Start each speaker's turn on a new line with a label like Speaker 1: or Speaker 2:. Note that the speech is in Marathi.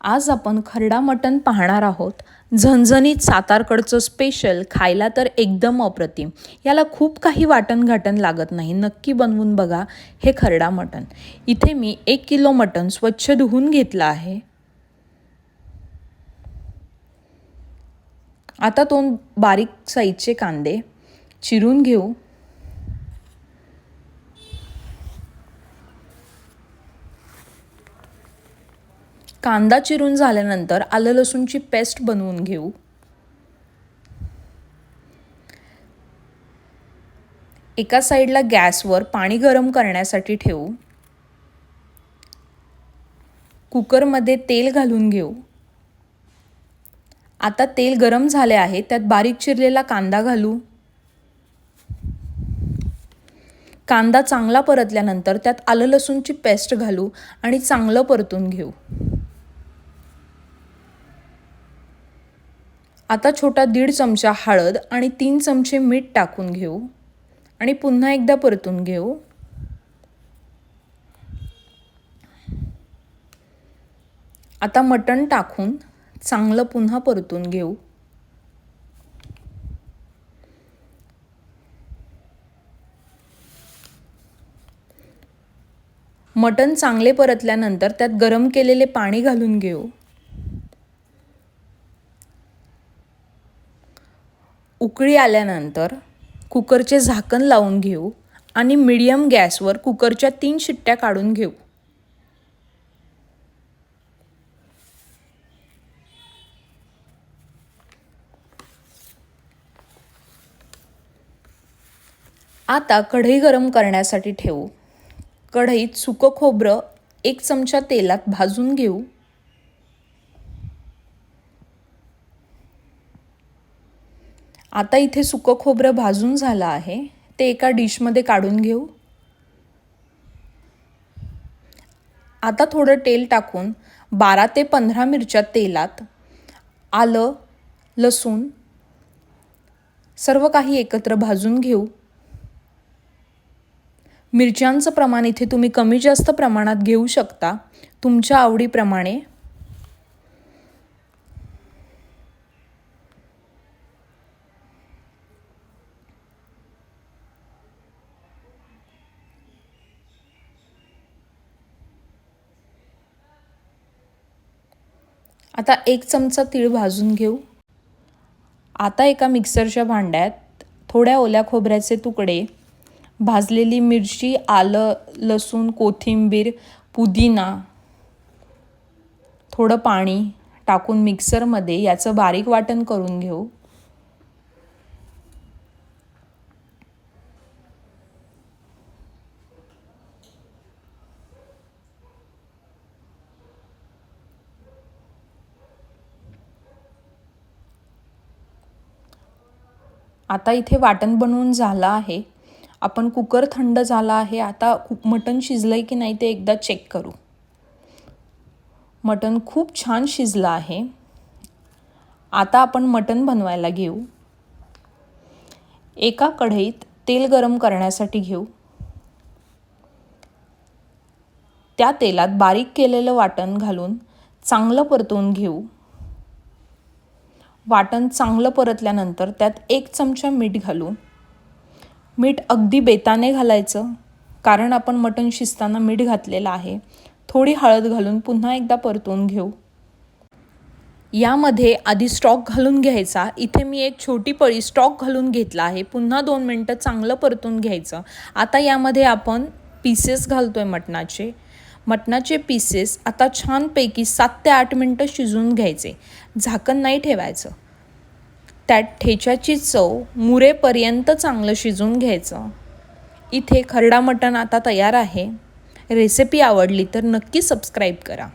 Speaker 1: आज आपण खरडा मटण पाहणार आहोत. झणझणीत सातारकडचं स्पेशल खायला तर एकदम अप्रतिम. याला खूप काही वाटण घाटण लागत नाही. नक्की बनवून बघा हे खरडा मटण. इथे मी एक किलो मटण स्वच्छ धुवून घेतलं आहे. आता दोन बारीक साईजचे कांदे चिरून घेऊ. कांदा चिरून झाल्यानंतर आलं लसूणची पेस्ट बनवून घेऊ. एका साईडला गॅसवर पाणी गरम करण्यासाठी ठेवू. कुकरमध्ये तेल घालून घेऊ. आता तेल गरम झाले आहे त्यात बारीक चिरलेला कांदा घालू. कांदा चांगला परतल्यानंतर त्यात आलं लसूणची पेस्ट घालू आणि चांगलं परतून घेऊ. आता छोटा दीड चमचा हळद आणि तीन चमचे मीठ टाकून घेऊ. आणि पुन्हा एकदा परतून घेऊ. आता मटण टाकून चांगलं पुन्हा परतून घेऊ. मटण चांगले परतल्यानंतर त्यात गरम केलेले पाणी घालून घेऊ. उकळी आल्यानंतर कुकरचे झाकण लावून घेऊ आणि मिडियम गॅसवर कुकरच्या तीन शिट्ट्या काढून घेऊ. आता कढई गरम करण्यासाठी ठेवू. कढईत सुकं खोबरं एक चमचा तेलात भाजून घेऊ. आता इथे सुकं खोबरं भाजून झालं आहे. ते एका डिशमध्ये काढून घेऊ. आता थोडं तेल टाकून बारा ते पंधरा मिरच्या तेलात आलं लसूण सर्व काही एकत्र भाजून घेऊ. मिरच्यांचं प्रमाण इथे तुम्ही कमी जास्त प्रमाणात घेऊ शकता. तुमच्या आवडीप्रमाणे आता एक चमचा तीळ भाजून घेऊ. आता एका मिक्सरच्या भांड्यात थोड्या ओल्या खोबऱ्याचे तुकडे भाजलेली मिरची आलं लसूण कोथिंबीर पुदिना थोडं पाणी टाकून मिक्सरमध्ये याचं बारीक वाटण करून घेऊ. आता इथे वाटण बनवून झालं आहे. आपण कुकर थंड झाला आहे. आता मटण शिजलं आहे की नाही ते एकदा चेक करू. मटण खूप छान शिजलं आहे. आता आपण मटण बनवायला घेऊ. एका कढईत तेल गरम करण्यासाठी घेऊ. त्या तेलात बारीक केलेलं वाटण घालून चांगलं परतवून घेऊ. वाटण चांगलं परतल्यानंतर त्यात एक चमचा मीठ घालू मीठ अगदी बेताने घालायचं कारण आपण मटण शिजताना मीठ घातलेलं आहे थोडी हळद घालून पुन्हा एकदा परतून घेऊ. यामध्ये आधी स्टॉक घालून घ्यायचा. इथे मी एक छोटी पळी स्टॉक घालून घेतला आहे. पुन्हा दोन मिनटं चांगलं परतून घ्यायचं. आता यामध्ये आपण पीसेस घालतो आहे मटणाचे. मटणाचे पीसेस आता छानपैकी सात ते आठ मिनटं शिजवून घ्यायचे. झाकण नाही ठेवायचं. त्यात ठेच्याची चव मुरेपर्यंत चांगलं शिजवून घ्यायचं. इथे खरडा मटण आता तयार आहे. रेसिपी आवडली तर नक्की सबस्क्राईब करा.